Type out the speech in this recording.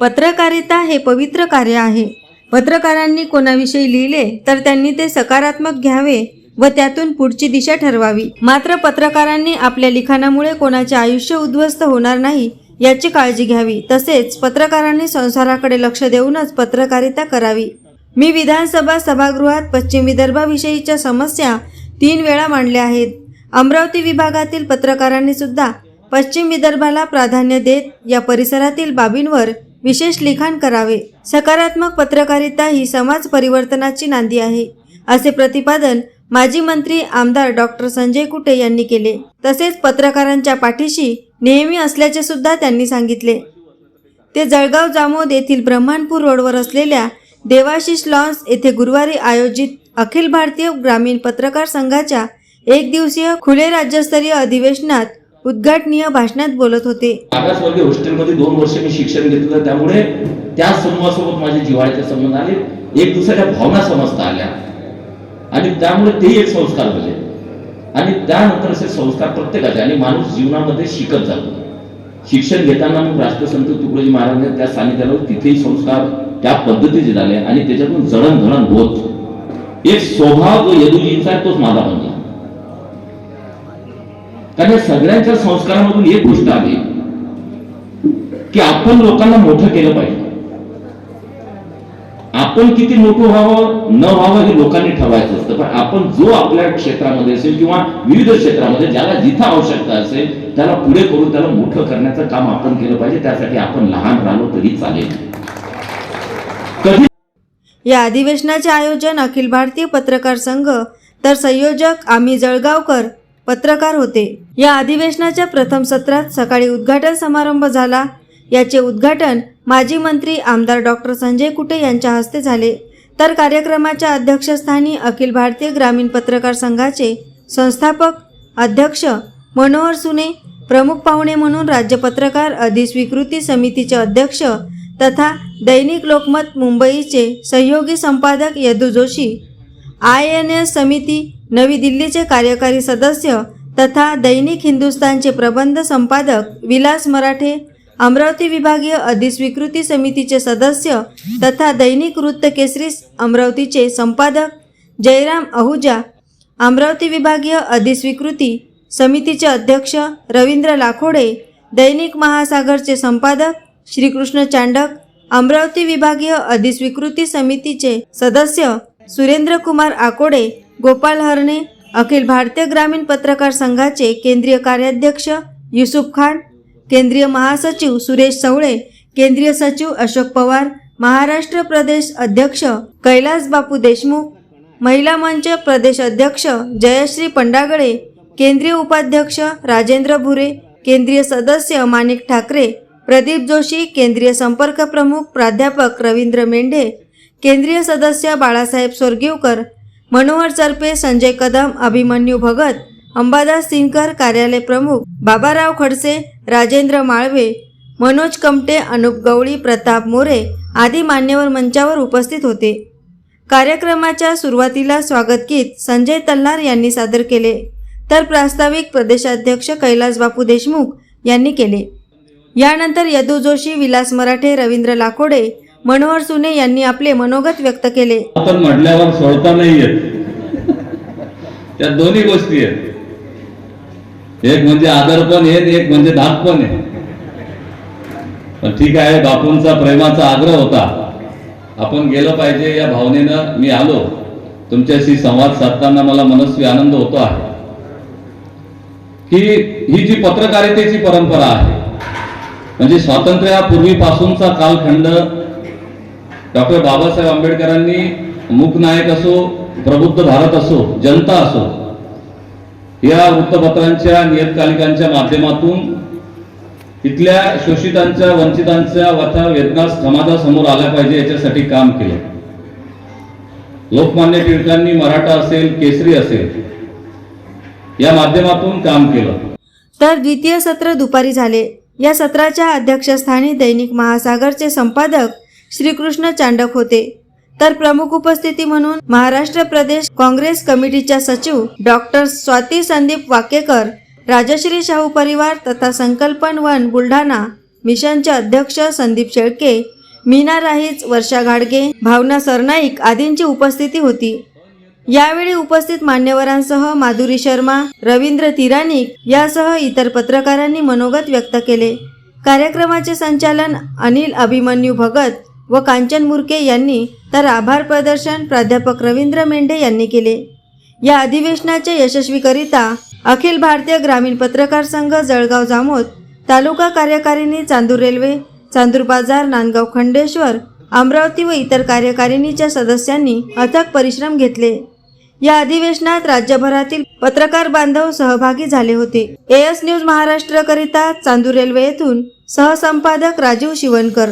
पत्रकारिता हे पवित्र कार्य आहे. पत्रकारांनी कोणाविषयी लिहिले तर त्यांनी ते सकारात्मक घ्यावे व त्यातून पुढची दिशा ठरवावी. मात्र पत्रकारांनी आपल्या लिखाणामुळे कोणाचे आयुष्य उद्ध्वस्त होणार नाही याची काळजी घ्यावी. तसेच पत्रकारांनी संसाराकडे लक्ष देऊनच पत्रकारिता करावी. मी विधानसभा सभागृहात पश्चिम विदर्भाविषयीच्या समस्या तीन वेळा मांडल्या आहेत. अमरावती विभागातील पत्रकारांनी सुद्धा पश्चिम विदर्भाला प्राधान्य देत या परिसरातील बाबींवर विशेष लिखाण करावे. सकारात्मक पत्रकारिता ही समाज परिवर्तनाची नांदी आहे असे प्रतिपादन माजी मंत्री आमदार डॉक्टर संजय कुटे यांनी केले. तसेच पत्रकारांच्या पाठीशी नेहमी असल्याचे सुद्धा त्यांनी सांगितले. ते जळगाव जामोद येथील ब्रह्मांडपूर रोडवर असलेल्या देवाशिष लॉन्स येथे गुरुवारी आयोजित अखिल भारतीय ग्रामीण पत्रकार संघाच्या एक दिवसीय खुले राज्यस्तरीय अधिवेशनात उद्घाटनीय भाषणात बोलत होते. मागासवर्गीय हॉस्टेलमध्ये दोन वर्ष मी शिक्षण घेतलं त्यामुळे त्या समूहासोबत माझे जिव्हाळ्याचे संबंध आले. एक दुसऱ्या भावना समजता आल्या. आणि त्यामुळे तेही एक संस्कार झाले. आणि त्यानंतर असे संस्कार प्रत्येकाचे आणि माणूस जीवनामध्ये शिकत जातो शिक्षण घेताना मग राष्ट्रसंत तुकडोजी महाराजांनी त्या सानिध्याला तिथेही संस्कार त्या पद्धतीचे झाले आणि त्याच्यातून जडणघडण होत. एक स्वभाव जो यदुजींचा आहे तोच माझा म्हणजे. कारण या सगळ्यांच्या संस्कारामधून एक गोष्ट आली की आपण लोकांना मोठं केलं पाहिजे. आपण किती मोठं व्हावं न व्हावं हे लोकांनी ठरवायचं असतं. पण आपण जो आपल्या क्षेत्रामध्ये असेल किंवा विविध क्षेत्रामध्ये ज्याला जिथं आवश्यकता असेल त्याला पुढे करून त्याला मोठं करण्याचं काम आपण केलं पाहिजे. त्यासाठी आपण लहान राहिलो तरी चालेल. कधी या अधिवेशनाचे आयोजन अखिल भारतीय पत्रकार संघ तर संयोजक आम्ही जळगावकर पत्रकार होते. या अधिवेशनाच्या प्रथम सत्रात सकाळी उद्घाटन समारंभ झाला. याचे उद्घाटन माजी मंत्री आमदार डॉक्टर संजय कुटे यांच्या हस्ते झाले. तर कार्यक्रमाच्या अध्यक्षस्थानी अखिल भारतीय ग्रामीण पत्रकार संघाचे संस्थापक अध्यक्ष मनोहर सुने प्रमुख पाहुणे म्हणून राज्य पत्रकार अधिस्वीकृती समितीचे अध्यक्ष तथा दैनिक लोकमत मुंबईचे सहयोगी संपादक Yadu Joshi I N S समिती नवी दिल्लीचे कार्यकारी सदस्य तथा दैनिक हिंदुस्तानचे प्रबंध संपादक विलास मराठे अमरावती विभागीय अधिस्वीकृती समितीचे सदस्य तथा दैनिक वृत्त केसरी अमरावतीचे संपादक जयराम अहुजा अमरावती विभागीय अधिस्वीकृती समितीचे अध्यक्ष रवींद्र लाखोडे दैनिक महासागरचे संपादक श्रीकृष्ण चांडक अमरावती विभागीय अधिस्वीकृती समितीचे सदस्य सुरेंद्र कुमार आकोडे गोपाल हरणे अखिल भारतीय ग्रामीण पत्रकार संघाचे केंद्रीय कार्याध्यक्ष युसुफ खान केंद्रीय महासचिव सुरेश सवळे केंद्रीय सचिव अशोक पवार महाराष्ट्र प्रदेश अध्यक्ष कैलास बापू देशमुख महिला मंच प्रदेश अध्यक्ष जयश्री पंडागळे केंद्रीय उपाध्यक्ष राजेंद्र भुरे केंद्रीय सदस्य माणिक ठाकरे प्रदीप जोशी केंद्रीय संपर्क प्रमुख प्राध्यापक रवींद्र मेंढे केंद्रीय सदस्य बाळासाहेब सोरगीवकर मनोहर चरपे संजय कदम अभिमन्यू भगत अंबादास सिंगकर कार्यालय प्रमुख बाबाराव खडसे राजेंद्र माळवे मनोज कमटे अनुप गवळी प्रताप मोरे आदी मान्यवर मंचावर उपस्थित होते. कार्यक्रमाच्या सुरुवातीला स्वागतगीत संजय तल्हार यांनी सादर केले तर प्रास्ताविक प्रदेशाध्यक्ष कैलास बापू देशमुख यांनी केले. यानंतर यदू जोशी विलास मराठे रवींद्र लाकोडे मनोहर सुने यांनी आपले मनोगत व्यक्त केले. आपण म्हटल्यावर सोडता नाही येत. त्या दोन्ही गोष्टी आहेत. एक म्हणजे आदर पण आहे एक म्हणजे धाक पण आहे. पण ठीक आहे बापूंचा प्रेमाचा आग्रह होता. आपण गेलं पाहिजे या भावनेनं मी आलो. तुमच्याशी संवाद साधताना मला मनस्वी आनंद होतो आहे. की ही जी पत्रकारितेची परंपरा आहे म्हणजे स्वातंत्र्यापूर्वीपासूनचा कालखंड डॉक्टर बाबासाहेब आंबेडकरांनी मूकनायक असो प्रबुद्ध भारत असो जनता असो या वृत्तपत्रांच्या नियतकालिकांच्या माध्यमातून इथल्या शोषितांच्या वंचितांच्या व्यथा वेदना समाजासमोर आल्या पाहिजे याच्यासाठी काम केलं. लोकमान्य टिळकांनी मराठा असेल केसरी असेल या माध्यमातून काम केलं. तर द्वितीय सत्र दुपारी झाले. या सत्राच्या अध्यक्षस्थानी दैनिक महासागरचे संपादक श्रीकृष्ण चांडक होते. तर प्रमुख उपस्थिती म्हणून महाराष्ट्र प्रदेश काँग्रेस कमिटीच्या सचिव डॉक्टर स्वाती संदीप वाकेकर राजश्री शाहू परिवार तथा संकल्पन वन बुलढाणा मिशनचे अध्यक्ष संदीप शेळके मीना राहीच वर्षा घाडगे भावना सरनाईक आदींची उपस्थिती होती. यावेळी उपस्थित मान्यवरांसह माधुरी शर्मा रवींद्र तिरानिक यासह इतर पत्रकारांनी मनोगत व्यक्त केले. कार्यक्रमाचे संचालन अनिल अभिमन्यू भगत व कांचन मुरके यांनी तर आभार प्रदर्शन प्राध्यापक रवींद्र मेंढे यांनी केले. या अधिवेशनाच्या यशस्वीकरिता अखिल भारतीय ग्रामीण पत्रकार संघ जळगाव जामोद तालुका कार्यकारिणी चांदूर रेल्वे चांदूर बाजार नांदगाव खंडेश्वर अमरावती व इतर कार्यकारिणीच्या सदस्यांनी अथक परिश्रम घेतले. या अधिवेशनात राज्यभरातील पत्रकार बांधव सहभागी झाले होते. एएस न्यूज महाराष्ट्रकरिता चांदूर रेल्वे येथून सहसंपादक राजीव शिवणकर